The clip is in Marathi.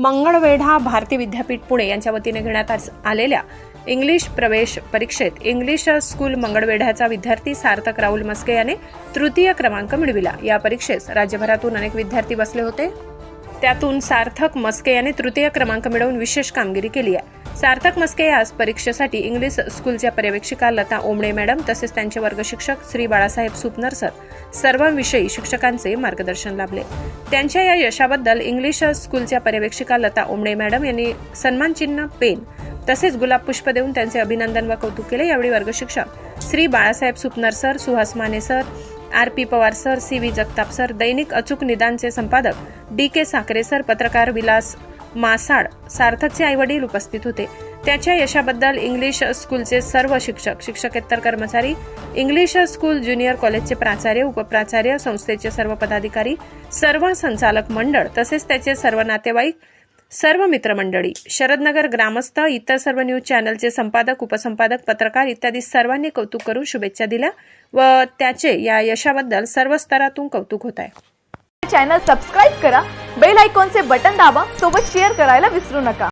मंगळवेढा भारती विद्यापीठ पुणे यांच्या वतीने घेण्यात आलेल्या इंग्लिश प्रवेश परीक्षेत इंग्लिश स्कूल मंगळवेढ्याचा विद्यार्थी सार्थक राहुल मस्के याने तृतीय क्रमांक मिळविला. या परीक्षेस राज्यभरातून अनेक विद्यार्थी बसले होते. त्यातून सार्थक मस्के याने तृतीय क्रमांक मिळवून विशेष कामगिरी केली आहे. सार्थक मस्के यास परीक्षेसाठी इंग्लिश स्कूलच्या पर्यवेक्षिका लता ओमणे मॅडम तसेच त्यांचे वर्ग शिक्षक श्री बाळासाहेब सुपनर सर सर्वांविषयी शिक्षकांचे मार्गदर्शन लाभले. त्यांच्या या यशाबद्दल इंग्लिश स्कूलच्या पर्यवेक्षिका लता ओमणे मॅडम यांनी सन्मानचिन्ह पेन तसेच गुलाब पुष्प देऊन त्यांचे अभिनंदन व कौतुक केले. यावेळी वर्ग शिक्षक Shri Balasaheb Supnar sir Suhas Mane sir R P Pawar sir C V Jagtap sir दैनिक अचूक निदानचे संपादक डी के साखरे सर पत्रकार विलास मासाड सार्थकचे आईवडील उपस्थित होते. त्याच्या यशाबद्दल इंग्लिश स्कूलचे सर्व शिक्षक शिक्षकेतर कर्मचारी इंग्लिश स्कूल ज्युनियर कॉलेजचे प्राचार्य उपप्राचार्य संस्थेचे सर्व पदाधिकारी सर्व संचालक मंडळ तसेच त्याचे सर्व नातेवाईक सर्व मित्रमंडळी शरदनगर ग्रामस्थ इतर सर्व न्यूज चॅनलचे संपादक उपसंपादक पत्रकार इत्यादी सर्वांनी कौतुक करून शुभेच्छा दिल्या व त्याचे या यशाबद्दल सर्व स्तरातून कौतुक होत आहे. चॅनल सबस्क्राईब करा बेल आयकॉनचे बटन दाबा सोबत शेअर करायला विसरू नका.